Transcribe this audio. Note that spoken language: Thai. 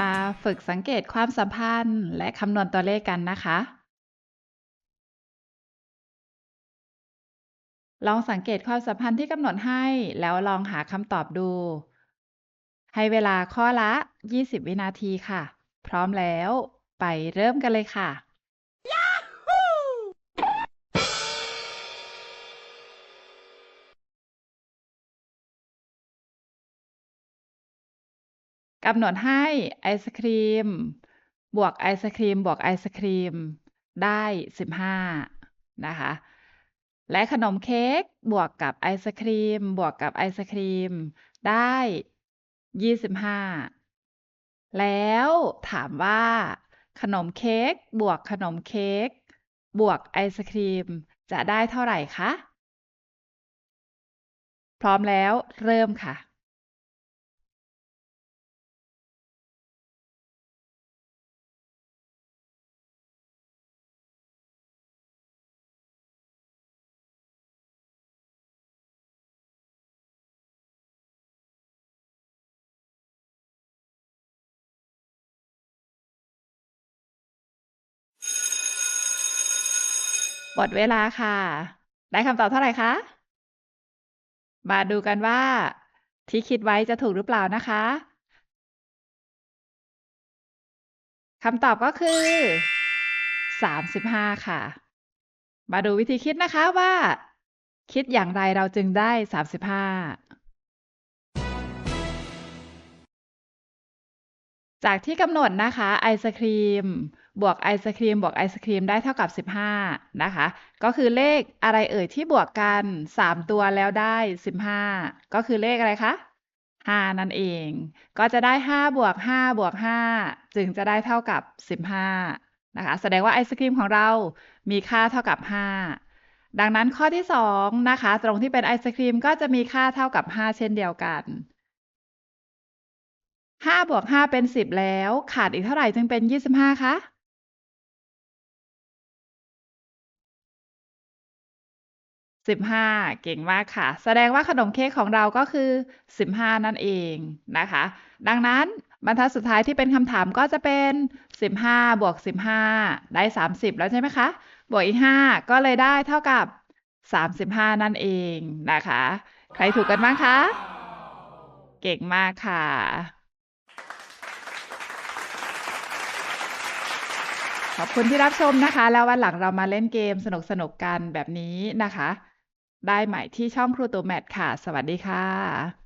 มาฝึกสังเกตความสัมพันธ์และคำนวณตัวเลขกันนะคะ ลองสังเกตความสัมพันธ์ที่กำหนดให้ แล้วลองหาคำตอบดู ให้เวลาข้อละ 20 วินาทีค่ะ พร้อมแล้ว ไปเริ่มกันเลยค่ะ กำหนดให้ไอศครีม บวกไอศครีม บวกไอศครีม ได้ 15 นะคะ และขนมเค้กบวกกับไอศครีม บวกกับไอศครีม ได้ 25 แล้วถามว่า ขนมเค้กบวกขนมเค้กบวกไอศครีม จะได้เท่าไหร่คะ พร้อมแล้วเริ่มค่ะ หมดเวลาค่ะ ได้คำตอบเท่าไหร่คะ มาดูกันว่า ที่คิดไว้จะถูกหรือเปล่านะคะคำตอบก็คือ 35 ค่ะ มาดูวิธีคิดนะคะว่า คิดอย่างไรเราจึงได้ 35 จากที่กำหนดนะคะไอศครีม บวกไอศครีม บวกไอศครีมได้เท่ากับ 15 นะคะ ก็คือเลขอะไรเอ่ยที่บวกกัน 3 ตัวแล้วได้ 15 ก็คือเลขอะไรคะ 5 นั่นเอง ก็จะได้ 5 บวก 5 บวก 5 จึงจะได้เท่ากับ 15 นะคะ แสดงว่าไอศครีมของเรามีค่าเท่ากับ 5 ดังนั้นข้อที่ 2 นะคะ ตรงที่เป็นไอศครีมก็จะมีค่าเท่ากับ 5 เช่นเดียวกัน 5บวก5เป็น10แล้ว ขาดอีกเท่าไหร่จึงเป็น25คะ15เก่งมากค่ะ แสดงว่าขนมเค้กของเราก็คือ15นั่นเองนะคะ ดังนั้นบรรทัดสุดท้ายที่เป็นคำถามก็จะเป็น15บห้าบวก15ได้30แล้วใช่ไหมคะ บวกอีก5ก็เลยได้เท่ากับ35นั่นเองนะคะ ใครถูกกันบ้างคะ เก่งมากค่ะ ขอบคุณที่รับชมนะคะ แล้ววันหลังเรามาเล่นเกมสนุกๆกันแบบนี้นะคะ ได้ใหม่ที่ช่องครูตัวแมทค่ะ สวัสดีค่ะ